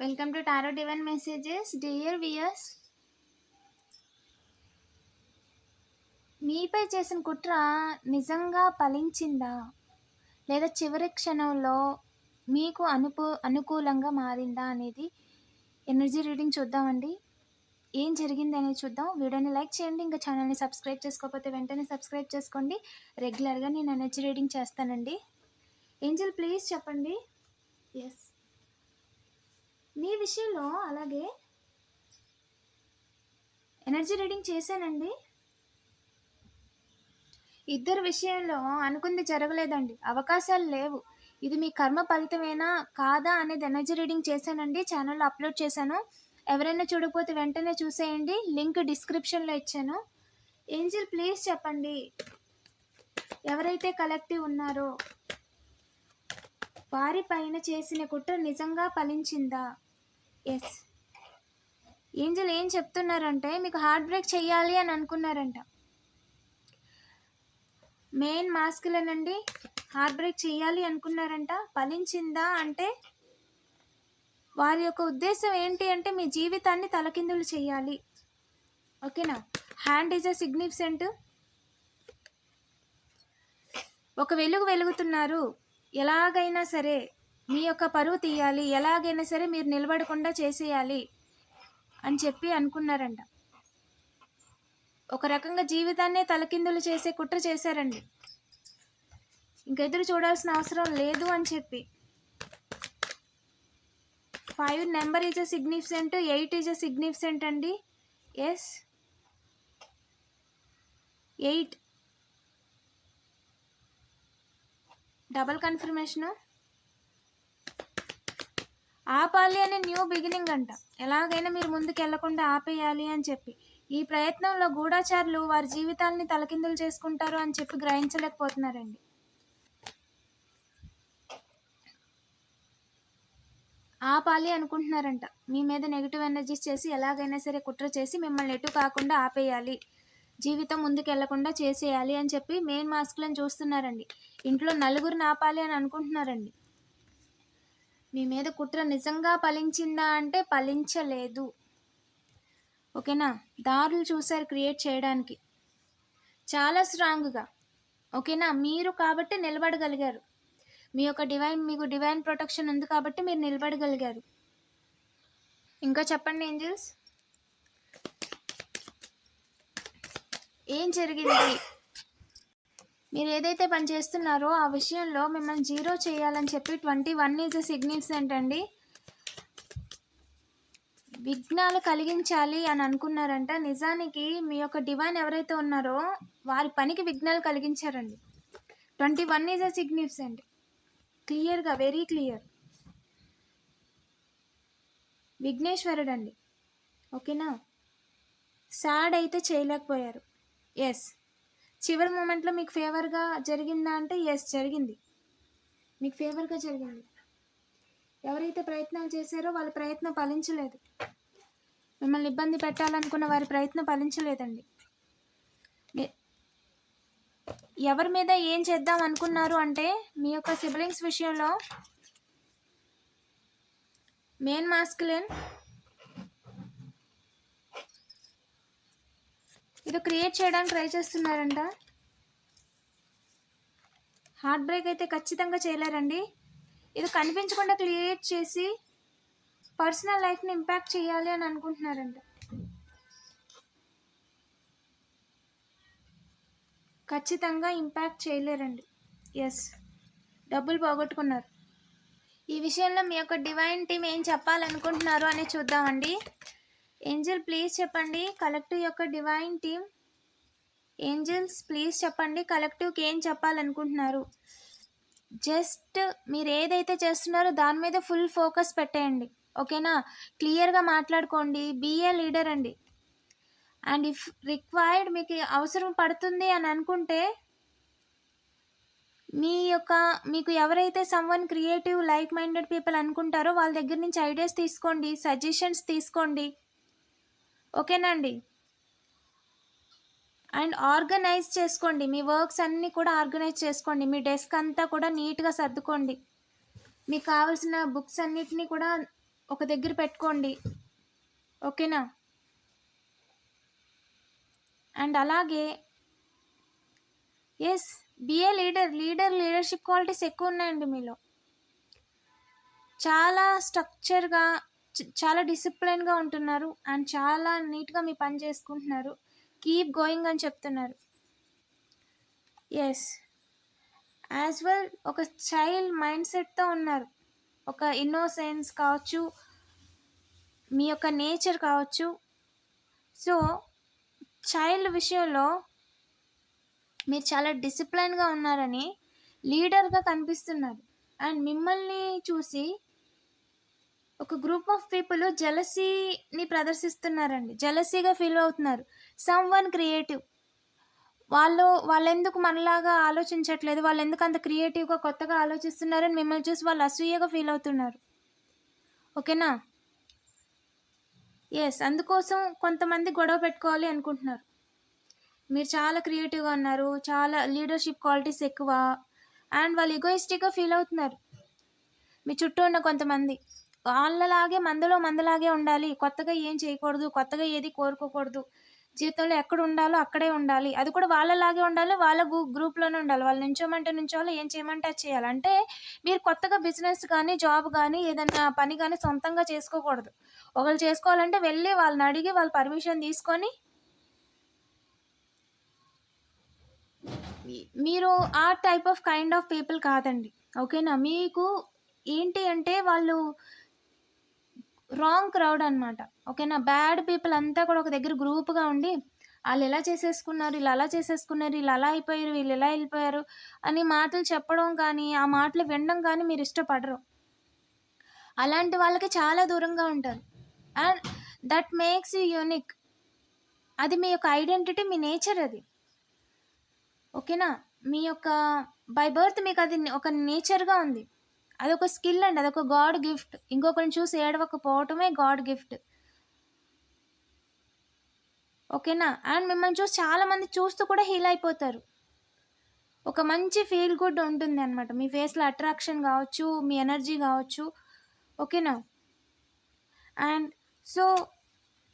Welcome to tarot divine messages dear viewers మీపై చేసిన కుట్ర నిజంగా ఫలించిందా? లేదా చివరి క్షణంలో మీకు అనుపు అనుకూలంగా మారిందా అనేది ఎనర్జీ రీడింగ్ చూద్దామండి. ఏం జరిగింది అనేది చూద్దాం. వీడియోని లైక్ చేయండి. ఇంకా ఛానల్ని సబ్స్క్రైబ్ చేసుకోకపోతే వెంటనే సబ్స్క్రైబ్ చేసుకోండి. రెగ్యులర్గా నేను ఎనర్జీ రీడింగ్ చేస్తానండి. ఏంజల్ ప్లీజ్ చెప్పండి. ఎస్ మీ విషయంలో అలాగే ఎనర్జీ రీడింగ్ చేశానండి. ఇద్దరు విషయంలో అనుకుంది జరగలేదండి. అవకాశాలు లేవు. ఇది మీ కర్మ ఫలితమేనా కాదా అనేది ఎనర్జీ రీడింగ్ చేశానండి. ఛానల్లో అప్లోడ్ చేశాను. ఎవరైనా చూడకపోతే వెంటనే చూసేయండి. లింక్ డిస్క్రిప్షన్లో ఇచ్చాను. ఏంజిల్ ప్లీజ్ చెప్పండి. ఎవరైతే కలెక్టివ్ ఉన్నారో వారి పైన చేసిన కుట్ర నిజంగా ఫలించిందా? ఎస్ ఏంజల్ ఏం చెప్తున్నారంటే మీకు హార్ట్ బ్రేక్ చెయ్యాలి అని అనుకున్నారంట. మెయిన్ మాస్కులేనండి హార్ట్ బ్రేక్ చేయాలి అనుకున్నారంట. ఫలించిందా అంటే వారి యొక్క ఉద్దేశం ఏంటి అంటే మీ జీవితాన్ని తలకిందులు చేయాలి ఓకేనా హ్యాండ్ ఈజ్ అ సిగ్నిఫిసెంట్ ఒక వెలుగు వెలుగుతున్నారు. ఎలాగైనా సరే మీ యొక్క పరువు తీయాలి. ఎలాగైనా సరే మీరు నిలబడకుండా చేసేయాలి అని చెప్పి అనుకున్నారంట. ఒక రకంగా జీవితాన్నే తలకిందులు చేసే కుట్ర చేశారండి. ఇంకెదురు చూడాల్సిన అవసరం లేదు అని చెప్పి. Five number is a significant eight is a significant అండి. ఎస్ ఎయిట్ డబల్ కన్ఫర్మేషను ఆపాలి అనే న్యూ బిగినింగ్ అంట. ఎలాగైనా మీరు ముందుకు వెళ్ళకుండా ఆపేయాలి అని చెప్పి. ఈ ప్రయత్నంలో గూఢాచారులు వారి జీవితాలని తలకిందులు చేసుకుంటారు అని చెప్పి గ్రహించలేకపోతున్నారండి. ఆపాలి అనుకుంటున్నారంట. మీ మీద నెగిటివ్ ఎనర్జీస్ చేసి ఎలాగైనా సరే కుట్ర చేసి మిమ్మల్ని ఎటు కాకుండా ఆపేయాలి. జీవితం ముందుకు వెళ్ళకుండా చేసేయాలి అని చెప్పి మెయిన్ మాస్క్లను చూస్తున్నారండి. ఇంట్లో నలుగురిని ఆపాలి అని అనుకుంటున్నారండి. మీ మీద కుట్ర నిజంగా ఫలించిందా అంటే ఫలించలేదు. ఓకేనా? దారులు చూశారు క్రియేట్ చేయడానికి. చాలా స్ట్రాంగ్గా. ఓకేనా? మీరు కాబట్టి నిలబడగలిగారు. మీ యొక్క డివైన్ మీకు డివైన్ ప్రొటెక్షన్ ఉంది కాబట్టి మీరు నిలబడగలిగారు. ఇంకా చెప్పండి ఏంజల్స్? ఏం జరిగింది? మీరు ఏదైతే పని చేస్తున్నారో ఆ విషయంలో మిమ్మల్ని జీరో చేయాలని చెప్పి ట్వంటీ వన్ ఈజ్ సిగ్నిఫికెంట్ అండి విఘ్నాలు కలిగించాలి అని అనుకున్నారంట. నిజానికి మీ యొక్క డివైన్ ఎవరైతే ఉన్నారో వారి పనికి విఘ్నాలు కలిగించారండి. Twenty one is a significant క్లియర్గా వెరీ క్లియర్. విఘ్నేశ్వరుడు అండి ఓకేనా? సాడ్ అయితే చేయలేకపోయారు. ఎస్ చివరి మూమెంట్లో మీకు ఫేవర్గా జరిగిందా అంటే ఎస్ జరిగింది. మీకు ఫేవర్గా జరిగింది. ఎవరైతే ప్రయత్నాలు చేశారో వాళ్ళ ప్రయత్నం ఫలించలేదు. మిమ్మల్ని ఇబ్బంది పెట్టాలనుకున్న వారి ప్రయత్నం ఫలించలేదండి. ఎవరి మీద ఏం చేద్దాం అనుకున్నారు అంటే మీ యొక్క సిబ్లింగ్స్ విషయంలో మెయిన్ మాస్కులేన్ ఇది క్రియేట్ చేయడానికి ట్రై చేస్తున్నారంట. హార్ట్ బ్రేక్ అయితే ఖచ్చితంగా చేయలేరండి. ఇది కనిపించకుండా క్రియేట్ చేసి పర్సనల్ లైఫ్ని ఇంపాక్ట్ చేయాలి అని అనుకుంటున్నారంట. ఖచ్చితంగా ఇంపాక్ట్ చేయలేరండి. ఎస్ డబ్బులు పోగొట్టుకున్నారు. ఈ విషయంలో మీ యొక్క డివైన్ టీం ఏం చెప్పాలనుకుంటున్నారు అని చూద్దామండి. ఏంజల్ ప్లీజ్ చెప్పండి. కలెక్టివ్ యొక్క డివైన్ టీమ్ ఏంజల్స్ ప్లీజ్ చెప్పండి. కలెక్టివ్కి ఏం చెప్పాలనుకుంటున్నారు? జస్ట్ మీరు ఏదైతే చేస్తున్నారో దాని మీద ఫుల్ ఫోకస్ పెట్టేయండి. ఓకేనా క్లియర్గా మాట్లాడుకోండి. బిఏ లీడర్ అండి. అండ్ ఇఫ్ రిక్వైర్డ్ మీకు అవసరం పడుతుంది అని అనుకుంటే మీ యొక్క మీకు ఎవరైతే someone creative like minded people అనుకుంటారో వాళ్ళ దగ్గర నుంచి ఐడియాస్ తీసుకోండి సజెషన్స్ తీసుకోండి. ఓకేనండి. అండ్ ఆర్గనైజ్ చేసుకోండి. మీ వర్క్స్ అన్నీ కూడా ఆర్గనైజ్ చేసుకోండి. మీ డెస్క్ అంతా కూడా నీట్గా సర్దుకోండి. మీకు కావాల్సిన బుక్స్ అన్నిటినీ కూడా ఒక దగ్గర పెట్టుకోండి. ఓకేనా? అండ్ అలాగే yes be a leader leader leadership qualities ఎక్కువ ఉన్నాయండి మీలో. చాలా స్ట్రక్చర్గా చాలా డిసిప్లిన్గా ఉంటున్నారు అండ్ చాలా నీట్గా మీ పని చేసుకుంటున్నారు. కీప్ గోయింగ్ అని చెప్తున్నారు. ఎస్ యాజ్ వెల్ ఒక చైల్డ్ మైండ్ సెట్తో ఉన్నారు. ఒక ఇన్నోసెన్స్ కావచ్చు మీ యొక్క నేచర్ కావచ్చు. సో చైల్డ్ విషయంలో మీరు చాలా డిసిప్లైన్గా ఉన్నారని లీడర్గా కనిపిస్తున్నారు. అండ్ మిమ్మల్ని చూసి ఒక గ్రూప్ ఆఫ్ పీపుల్ జలసీని ప్రదర్శిస్తున్నారండి. జలసీగా ఫీల్ అవుతున్నారు. సమ్ వన్ క్రియేటివ్ వాళ్ళు వాళ్ళెందుకు మనలాగా ఆలోచించట్లేదు? వాళ్ళు ఎందుకు అంత క్రియేటివ్గా కొత్తగా ఆలోచిస్తున్నారని మిమ్మల్ని చూసి వాళ్ళు అసూయగా ఫీల్ అవుతున్నారు. ఓకేనా ఎస్ అందుకోసం కొంతమంది గొడవ పెట్టుకోవాలి అనుకుంటున్నారు. మీరు చాలా క్రియేటివ్గా ఉన్నారు. చాలా లీడర్షిప్ క్వాలిటీస్ ఎక్కువ. అండ్ వాళ్ళు ఎగోయిస్టిక్గా ఫీల్ అవుతున్నారు. మీ చుట్టూ ఉన్న కొంతమంది. వాళ్ళలాగే మందలో మందలాగే ఉండాలి. కొత్తగా ఏం చేయకూడదు కొత్తగా ఏది కోరుకోకూడదు. జీవితంలో ఎక్కడ ఉండాలో అక్కడే ఉండాలి. అది కూడా వాళ్ళలాగే ఉండాలి వాళ్ళ గ్రూప్లోనే ఉండాలి. వాళ్ళు నుంచోమంటే నుంచోవాలి ఏం చేయమంటే అది చేయాలి. అంటే మీరు కొత్తగా బిజినెస్ కానీ జాబ్ కానీ ఏదైనా పని కానీ సొంతంగా చేసుకోకూడదు. ఒకళ్ళు చేసుకోవాలంటే వెళ్ళి వాళ్ళని అడిగి వాళ్ళ పర్మిషన్ తీసుకొని మీరు ఆ type of kind of people కాదండి. ఓకేనా? మీకు ఏంటి అంటే వాళ్ళు రాంగ్ క్రౌడ్ అనమాట ఓకేనా? బ్యాడ్ పీపుల్ అంతా కూడా ఒక దగ్గర గ్రూప్గా ఉండి వాళ్ళు ఎలా చేసేసుకున్నారు వీళ్ళు అలా చేసేసుకున్నారు వీళ్ళు అలా అయిపోయారు వీళ్ళు ఎలా వెళ్ళిపోయారు అని మాటలు చెప్పడం కానీ ఆ మాటలు వినడం కానీ మీరు ఇష్టపడరు. అలాంటి వాళ్ళకి చాలా దూరంగా ఉంటారు. And that makes you unique. అది మీ యొక్క ఐడెంటిటీ మీ నేచర్ అది. ఓకేనా? మీ యొక్క బై బర్త్ మీకు అది ఒక నేచర్గా ఉంది. అదొక స్కిల్ అండి అదొక గాడ్ గిఫ్ట్. ఇంకొకరిని చూసి ఏడవకపోవటమే గాడ్ గిఫ్ట్. ఓకేనా? అండ్ మిమ్మల్ని చూసి చాలామంది చూస్తూ కూడా హీల్ అయిపోతారు. ఒక మంచి ఫీల్ గుడ్ ఉంటుంది అనమాట మీ ఫేస్లో అట్రాక్షన్ కావచ్చు మీ ఎనర్జీ కావచ్చు. ఓకేనా? అండ్ సో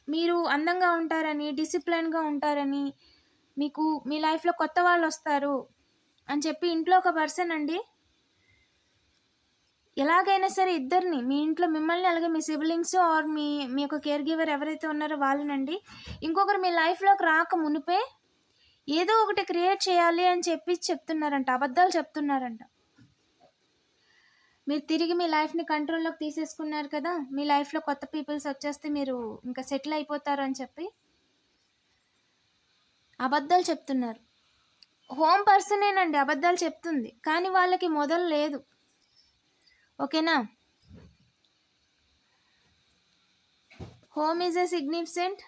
మీరు అందంగా ఉంటారని డిసిప్లైన్గా ఉంటారని మీకు మీ లైఫ్లో కొత్త వాళ్ళు వస్తారు అని చెప్పి ఇంట్లో ఒక పర్సన్ అండి ఎలాగైనా సరే ఇద్దరిని మీ ఇంట్లో మిమ్మల్ని అలాగే మీ సిబ్లింగ్స్ ఆర్ మీ మీ యొక్క కేర్ గివర్ ఎవరైతే ఉన్నారో వాళ్ళనండి. ఇంకొకరు మీ లైఫ్లోకి రాక మునిపే ఏదో ఒకటి క్రియేట్ చేయాలి అని చెప్పి చెప్తున్నారంట అబద్ధాలు చెప్తున్నారంట. మీరు తిరిగి మీ లైఫ్ని కంట్రోల్లోకి తీసేసుకున్నారు కదా మీ లైఫ్లో కొత్త పీపుల్స్ వచ్చేస్తే మీరు ఇంకా సెటిల్ అయిపోతారు అని చెప్పి అబద్ధాలు చెప్తున్నారు. హోమ్ పర్సనేనండి అబద్ధాలు చెప్తుంది. కానీ వాళ్ళకి మొదలు లేదు. ఓకేనా? హోమ్ ఈజ్ ఎ సిగ్నిఫికెంట్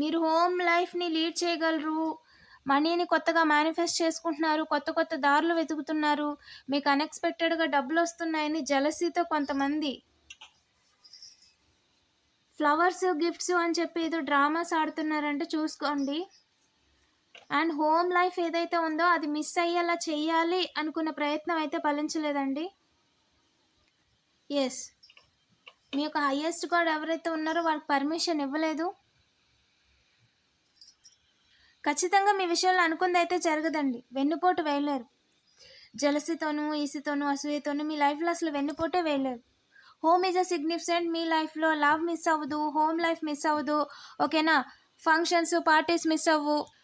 మీరు హోమ్ లైఫ్ని లీడ్ చేయగలరు. మనీని కొత్తగా మేనిఫెస్ట్ చేసుకుంటున్నారు. కొత్త కొత్త దారులు వెతుకుతున్నారు. మీకు అన్ఎక్స్పెక్టెడ్గా డబ్బులు వస్తున్నాయని జలసీతో కొంతమంది. ఫ్లవర్స్ గిఫ్ట్స్ అని చెప్పి ఏదో డ్రామాస్ ఆడుతున్నారంటే చూసుకోండి. అండ్ హోమ్ లైఫ్ ఏదైతే ఉందో అది మిస్ అయ్యేలా చేయాలి అనుకున్న ప్రయత్నం అయితే ఫలించలేదండి. ఎస్ మీ యొక్క హయ్యెస్ట్ గాడ్ ఎవరైతే ఉన్నారో వాళ్ళకి పర్మిషన్ ఇవ్వలేదు. ఖచ్చితంగా మీ విషయంలో అనుకుంది అయితే జరగదండి. వెన్నుపోటు వేయలేరు. జలసితోనూ ఈసితోనూ అసూయతోనూ మీ లైఫ్లో అసలు వెన్నుపోటే వేయలేరు. హోమ్ ఈజ్ అ సిగ్నిఫికెంట్ మీ లైఫ్లో లవ్ మిస్ అవ్వదు హోమ్ లైఫ్ మిస్ అవ్వదు. ఓకేనా ఫంక్షన్స్ పార్టీస్ మిస్ అవ్వు.